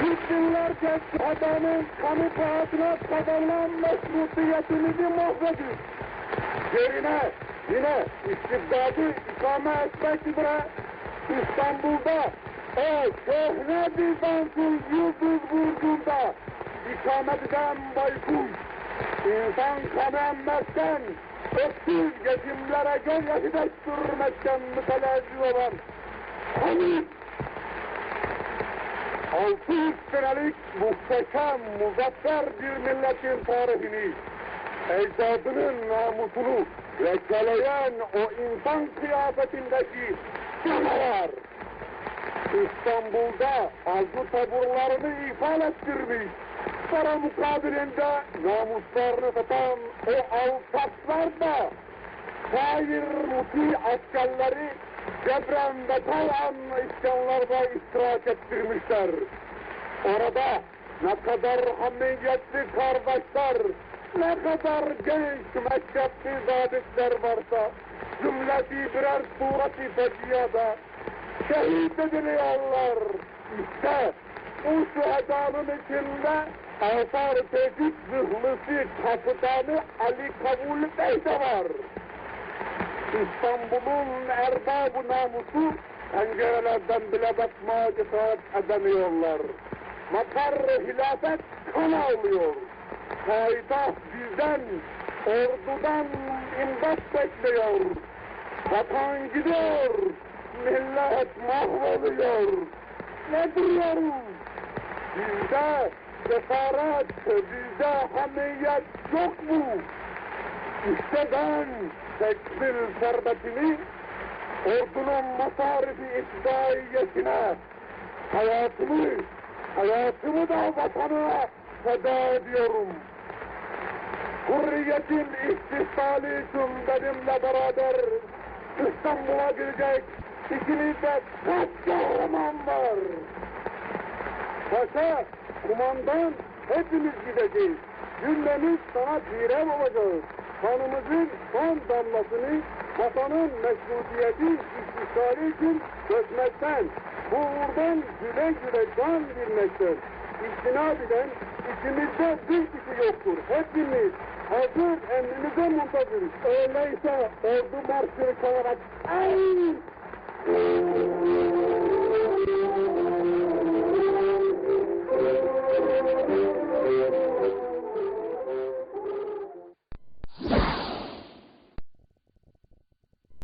Türk binlerce adamın kanı pahasına kazanılan meşrutiyetimizi mahvedin. Yerine yine istibdadı ikame etmek üzere İstanbul'da o köhne Bizans'ın yıldız burcunda ikamet eden baykuş, insan kanı emmekten, öksüz yetimlere gözyaşı döktürmekten mütelazzi olan Hamid 600 senelik muhteşem, muzaffer bir milletin tarihini, ecdadının namusunu lekeleyen o insan kıyafetindeki canavar, İstanbul'da arzu taburlarını ifade ettirmiş, para mukabilinde namuslarını satan o alçaklar da şair muti askerleri cebren ve talan isyanlarda iştirak ettirmişler. Orada ne kadar hamiyetli kardeşler, ne kadar genç mektepli zabitler varsa, cümleti birer sureti feciyada şehit ediliyorlar. İşte bu şühedanın içinde Ensar Tevfik zırhlısı kapıtanı Ali Kabul Bey de var. İstanbul'un erbabı namusu pencerelerden bile bakmaya cesaret edemiyorlar. Makar hilafet kan ağlıyor. Payitaht bizden, ordudan imdat bekliyor. Vatan gidiyor, millet mahvoluyor. Ne duruyoruz? Bizde cesaret, bizde hamiyet yok mu? İşte ben tekbir servetini ordunun masarifi itfaiyesine hayatımı, hayatımı da vatanına feda ediyorum. Hürriyetin istisali için benimle beraber İstanbul'a girecek ikimizde kaç kahraman var? Paşa, kumandan hepimiz gideceğiz. Cümlemiz sana tirem olacağız. Kanımızın son damlasını vatanın meşrutiyeti istisali için dökmekten, bu uğurdan güle güle can vermekten, istinad eden içimizde bir kişi yoktur. Hepimiz hazır emrinize muntazırız. Öyleyse ordu marşını çalarak ay!